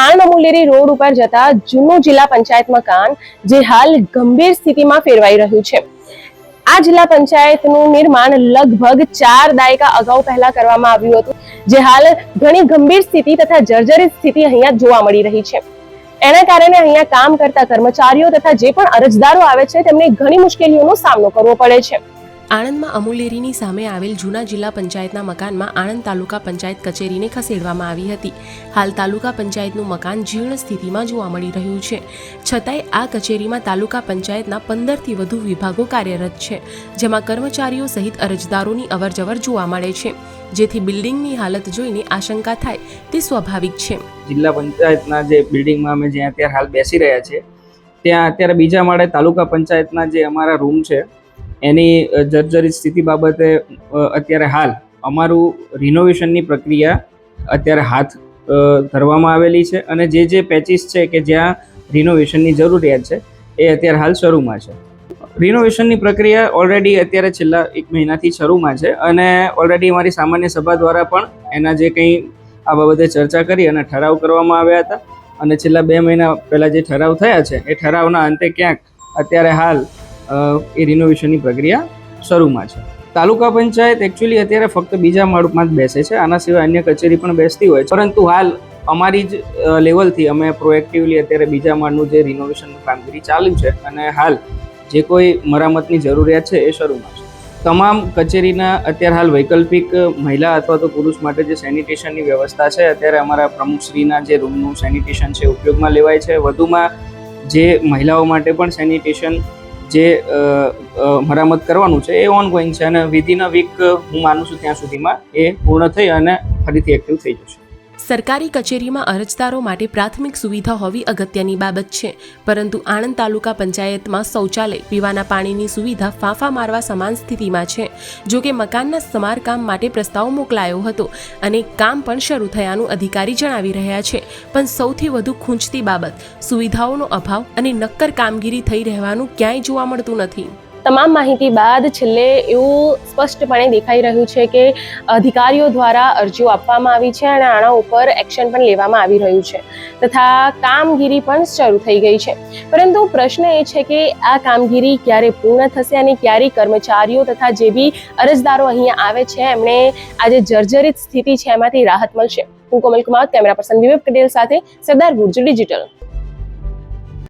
Anand અમુલેરી road ઉપર જતા જૂનું જિલ્લા પંચાયત મકાન જે હાલ ગંભીર સ્થિતિમાં ફેરવાઈ રહ્યું છે. આ જિલ્લા પંચાયતનું નિર્માણ લગભગ ચાર દાયકા અગાઉ પહેલા કરવામાં આવ્યું હતું, જે હાલ ઘણી ગંભીર સ્થિતિ તથા જર્જરિત સ્થિતિ અહીંયા જોવા મળી રહી છે. એના કારણે અહીંયા કામ કરતા કર્મચારીઓ તથા જે પણ અરજદારો આવે છે, તેમને ઘણી મુશ્કેલીઓનો સામનો કરવો પડે છે. આણંદમાં અમુલેરીની સામે આવેલ જૂના જિલ્લા પંચાયતના મકાનમાં આણંદ તાલુકા પંચાયત કચેરીને ખસેડવામાં આવી હતી. હાલ તાલુકા પંચાયતનું મકાન જીર્ણ સ્થિતિમાં જોવા મળી રહ્યું છે. છતાંય આ કચેરીમાં તાલુકા પંચાયતના પંદરથી વધુ વિભાગો કાર્યરત છે, જેમાં કર્મચારીઓ સહિત અરજદારોની અવરજવર જોવા મળે છે. જેથી બિલ્ડિંગની હાલત જોઈને આશંકા થાય તે સ્વાભાવિક છે. જિલ્લા પંચાયતના જે બિલ્ડિંગમાં અમે જ્યાં અત્યારે હાલ બેસી રહ્યા છે ત્યાં અત્યારે બીજા માળે તાલુકા પંચાયતના જે અમારા રૂમ છે એની જર્જરિત સ્થિતિ બાબતે અત્યારે હાલ અમારું રિનોવેશનની પ્રક્રિયા અત્યારે હાથ ધરવામાં આવેલી છે અને જે જે પેચીસ છે કે જ્યાં રિનોવેશનની જરૂરિયાત છે, એ અત્યારે હાલ શરૂમાં છે. રિનોવેશનની પ્રક્રિયા ઓલરેડી અત્યારે છેલ્લા એક મહિનાથી શરૂમાં છે અને ઓલરેડી અમારી સામાન્ય સભા દ્વારા પણ એના જે કંઈ આ બાબતે ચર્ચા કરી અને ઠરાવ કરવામાં આવ્યા હતા અને છેલ્લા બે મહિના પહેલાં જે ઠરાવ થયા છે, એ ઠરાવના અંતે ક્યાંક અત્યારે હાલ એ રિનોવેશનની પ્રક્રિયા શરૂમાં છે. તાલુકા પંચાયત એકચ્યુઅલી અત્યારે ફક્ત બીજા માળમાં જ બેસે છે. આના સિવાય અન્ય કચેરી પણ બેસતી હોય છે. પરંતુ હાલ અમારી જ લેવલથી અમે પ્રોએક્ટિવલી અત્યારે બીજા માળનું જે રિનોવેશનનું કામગીરી ચાલુ છે અને હાલ જે કોઈ મરામતની જરૂરિયાત છે એ શરૂમાં છે. તમામ કચેરીના અત્યારે હાલ વૈકલ્પિક મહિલા અથવા તો પુરુષ માટે જે સેનિટેશનની વ્યવસ્થા છે, અત્યારે અમારા પ્રમુખશ્રીના જે રૂમનું સેનિટેશન છે ઉપયોગમાં લેવાય છે. વધુમાં જે મહિલાઓ માટે પણ સેનિટેશન જે મરામત કરવાનું છે એ ઓનગોઈંગ છે અને વિધિન અ વીક હું માનું છું ત્યાં સુધીમાં એ પૂર્ણ થઈ અને ફરીથી એક્ટિવ થઈ જશે. સરકારી કચેરીમાં અરજદારો માટે પ્રાથમિક સુવિધા હોવી અગત્યની બાબત છે. પરંતુ આણંદ તાલુકા પંચાયતમાં શૌચાલય, પીવાના પાણીની સુવિધા ફાંફા મારવા સમાન સ્થિતિમાં છે. જો કે મકાનના સમારકામ માટે પ્રસ્તાવ મોકલાયો હતો અને કામ પણ શરૂ થયાનું અધિકારી જણાવી રહ્યા છે. પણ સૌથી વધુ ખૂંચતી બાબત, સુવિધાઓનો અભાવ અને નક્કર કામગીરી થઈ રહેવાનું ક્યાંય જોવા મળતું નથી. તમામ માહિતી બાદ છેલ્લે એવું સ્પષ્ટપણે દેખાઈ રહ્યું છે કે અધિકારીઓ દ્વારા અરજીઓ આપવામાં આવી છે અને આના ઉપર એક્શન પણ લેવામાં આવી રહ્યું છે તથા કામગીરી પણ શરૂ થઈ ગઈ છે. પરંતુ પ્રશ્ન એ છે કે આ કામગીરી ક્યારે પૂર્ણ થશે અને ક્યારે કર્મચારીઓ તથા જે બી અરજદારો અહીંયા આવે છે એમણે આ જે જર્જરિત સ્થિતિ છે એમાંથી રાહત મળશે. હું કોમલ કુમાર, કેમેરા પર્સન વિવેક પટેલ સાથે સરદાર ગુર્જ ડિજિટલ.